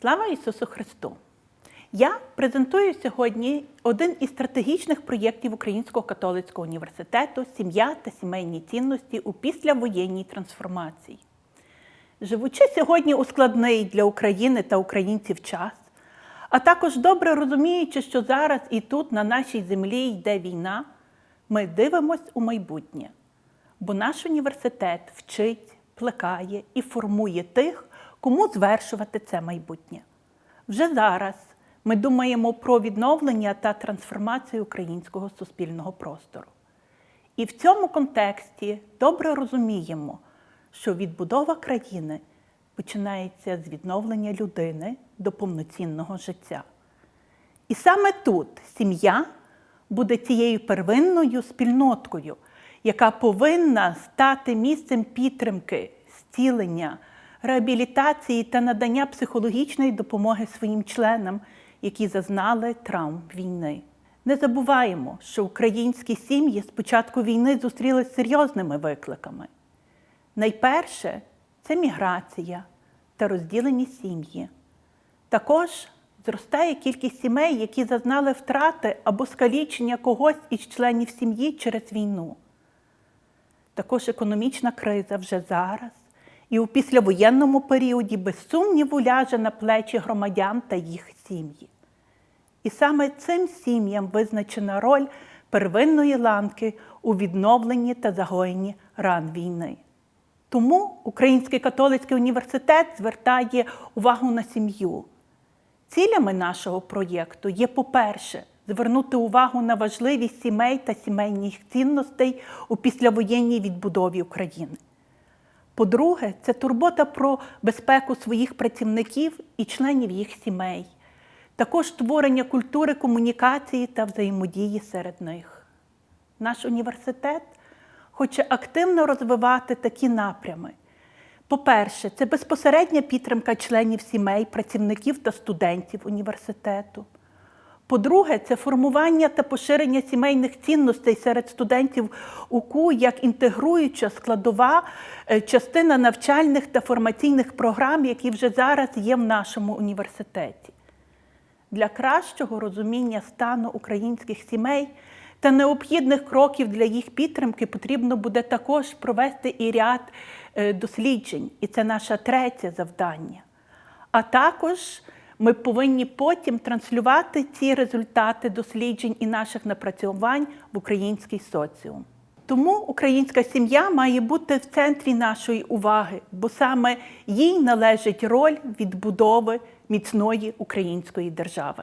Слава Ісусу Христу! Я презентую сьогодні один із стратегічних проєктів Українського католицького університету Сім'я та сімейні цінності у післявоєнній трансформації. Живучи сьогодні у складний для України та українців час, а також добре розуміючи, що зараз і тут, на нашій землі, йде війна, ми дивимось у майбутнє. Бо наш університет вчить, плекає і формує тих, кому звершувати це майбутнє. Вже зараз ми думаємо про відновлення та трансформацію українського суспільного простору. І в цьому контексті добре розуміємо, що відбудова країни починається з відновлення людини до повноцінного життя. І саме тут сім'я буде тією первинною спільноткою, яка повинна стати місцем підтримки, зцілення, реабілітації та надання психологічної допомоги своїм членам, які зазнали травм війни. Не забуваємо, що українські сім'ї з початку війни зустрілися з серйозними викликами. Найперше це міграція та розділені сім'ї. Також зростає кількість сімей, які зазнали втрати або скалічення когось із членів сім'ї через війну. Також економічна криза вже зараз і у післявоєнному періоді без сумніву ляже на плечі громадян та їх сім'ї. І саме цим сім'ям визначена роль первинної ланки у відновленні та загоєнні ран війни. Тому Український католицький університет звертає увагу на сім'ю. Цілями нашого проєкту є, по-перше, звернути увагу на важливість сімей та сімейних цінностей у післявоєнній відбудові України. По-друге, це турбота про безпеку своїх працівників і членів їх сімей, також створення культури комунікації та взаємодії серед них. Наш університет хоче активно розвивати такі напрями. По-перше, це безпосередня підтримка членів сімей, працівників та студентів університету. По-друге, це формування та поширення сімейних цінностей серед студентів УКУ як інтегруюча складова е, частина навчальних та формаційних програм, які вже зараз є в нашому університеті. Для кращого розуміння стану українських сімей та необхідних кроків для їх підтримки потрібно буде також провести і ряд е, досліджень, і це наше третє завдання. А також ми повинні потім транслювати ці результати досліджень і наших напрацювань в український соціум. Тому українська сім'я має бути в центрі нашої уваги, бо саме їй належить роль відбудови міцної української держави.